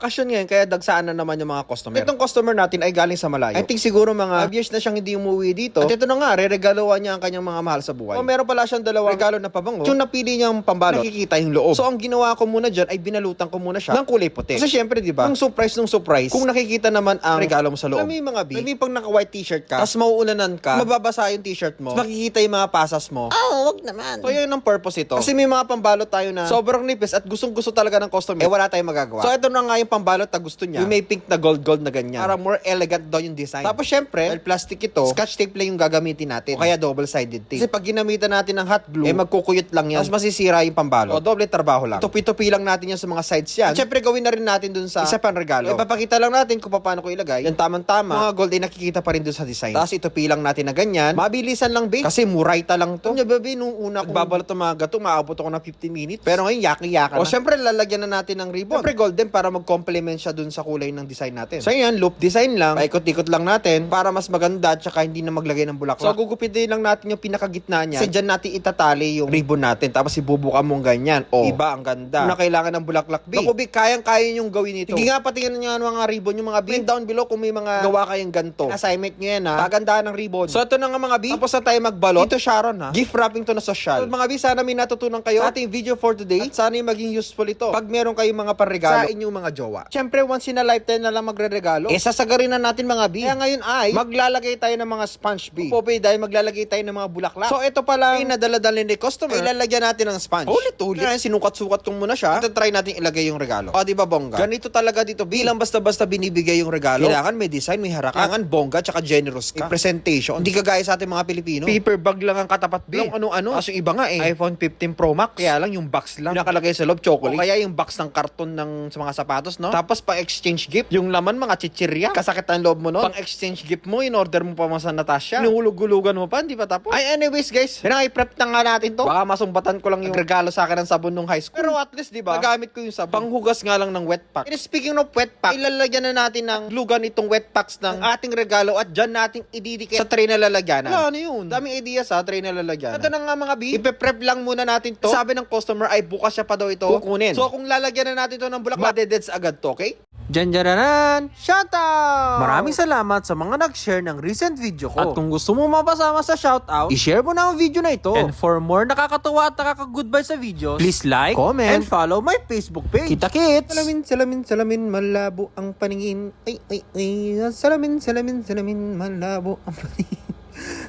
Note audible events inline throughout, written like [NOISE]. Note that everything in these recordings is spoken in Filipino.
Bakasyon ngayon, kaya dagsaan na naman yung mga customer. Itong customer natin ay galing sa malayo. I think siguro mga 5 years na siyang hindi umuwi dito. At ito na nga, re-regaloan niya ang kanyang mga mahal sa buhay. O meron pala siyang dalawang regalo na pabango. Yung napili niyang pambalot, nakikita yung loob. So ang ginawa ko muna dyan ay binalutan ko muna siya ng kulay puti. Kasi syempre, di ba, yung surprise nung surprise, kung nakikita naman ang regalo mo sa loob. Yung mga B, may pag naka-white t-shirt ka, tapos mauulanan ka, mababasa yung t-shirt mo, makikita yung mga pasas mo. Oh, wag naman. So yun ang purpose ito. Kasi may mga pambalot tayo na sobrang nipis at gustong gusto talaga ng customer. Eh wala tayong magagawa. So ito na nga yung pambalot na gusto niya. Yung may pink na gold gold na ganyan. Para more elegant daw yung design. Tapos syempre, dahil plastic ito, scotch tape lang yung gagamitin natin. O kaya double-sided tape. Kasi pag ginamitan natin ng hot glue, eh magkukuyot lang yan. Tapos masisira yung pambalot. O doble trabaho lang. Tupi-tupi lang natin yan sa mga sides yan. At syempre gawin na rin natin dun sa isa pang regalo. Eh, papakita lang natin kung paano ko ilagay. Yung tamang-tama, mga gold ay nakikita pa rin dun sa design. Tapos itupi lang natin na ganyan. Mabilisan lang, babe. Kasi murayta lang to. Yung babe, nung una kong babalot ng mga gato, maabot ako ng 15 minutes. Pero ngayon, yaki-yaka na. O syempre, lalagyan na natin ng ribbon. Syempre, golden para mag-complement siya dun sa kulay ng design natin. So yan, loop design lang. Paikot-ikot lang natin para mas maganda at saka hindi na maglagay ng bulaklak. So gugupitin lang natin yung pinakagitna niya. Kasi dyan natin itatali yung ribbon natin. Tapos ibubuka mong ganyan. O, iba ang ganda. Na kailangan ng bulaklak, B. Naku, B, kayang-kaya yung gawin ito. Sige nga, patingin nyo nga mga ribbon, yung mga B. Comment down below kung may mga gawa kayong ganito. Assignment nyo yan, ha. Pagandahan ng ribbon. So ito na nga mga B. Tapos na tayo magbalot. Ito Sharon, ha. Gift wrapping to na social. So, mga B, sana may natutunan kayo sa ating video for today. At sana yung maging useful ito. Pag meron kayong mga panregalo sa inyong mga jowa. Siyempre, once in a lifetime na lang magre-regalo. Eh, sasagarin na natin mga B. Kaya ngayon ay, maglalagay tayo ng mga sponge B. Popoy, dahil maglalagay tayo ng mga bulaklak. So, ito pala yung nadala-dala ni customer. Ay, lalagyan natin ng sponge. Ulit-ulit. Kaya sinukat-sukat ko muna siya. Ito try natin ilagay yung regalo. O, di ba bongga? Ganito talaga dito. Bilang basta-basta binibigay yung regalo. Kailangan may design, may harakan. Kailangan bongga, tsaka generous ka. May presentation. Hindi kagaya sa ating mga Pilipino. Paper bag lang ang katapat B. Yung ano-ano. Kaso iba nga eh. iPhone 15 Pro Max. Kaya lang yung box lang. Yung nakalagay sa loob, chocolate. O kaya yung box ng karton ng sa mga sapatos, no? Tapos pang exchange gift. Yung laman, mga chichirya. Kasakit ang loob mo, no? Pang exchange gift mo, in order mo pa mo sa Natasha. Inuhulog-hulugan mo pa, hindi pa tapos. Ay, anyways, guys. Yan i-prep na nga natin to. Baka masumbatan ko lang yung regalo sa akin ng sabon nung high school. Pero at least, di ba? Nagamit ko yung sabon. Panghugas nga lang ng wet pack. And speaking of wet pack, ilalagyan na natin ng lugan itong wet packs ng ating regalo at dyan natin ididikit sa tray na lalagyanan. Wala, ano yun? Daming ideas ha, tray na lalagyanan. Ito na nga mga B. Ipe-prep lang muna natin to. Sabi ng customer ay bukas siya pa daw ito kukunin. So kung lalagyan na natin to ng bulaklak, madededs agad to, okay? Janjaranan! Shoutout! Maraming salamat sa mga nag-share ng recent video ko. At kung gusto mo mapasama sa shoutout, i-share mo na ang video na ito. And for more nakakatawa at nakaka-goodbye sa videos, please like, comment, and follow my Facebook page. Kita-kits! Salamin, salamin, salamin, malabo ang paningin. Ay, ay, ay, salamin, salamin, salamin, malabo ang paningin. [LAUGHS]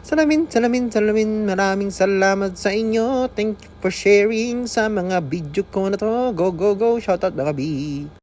Salamin, salamin, salamin, maraming salamat sa inyo. Thank you for sharing sa mga video ko na to. Go, go, go, shoutout mga B.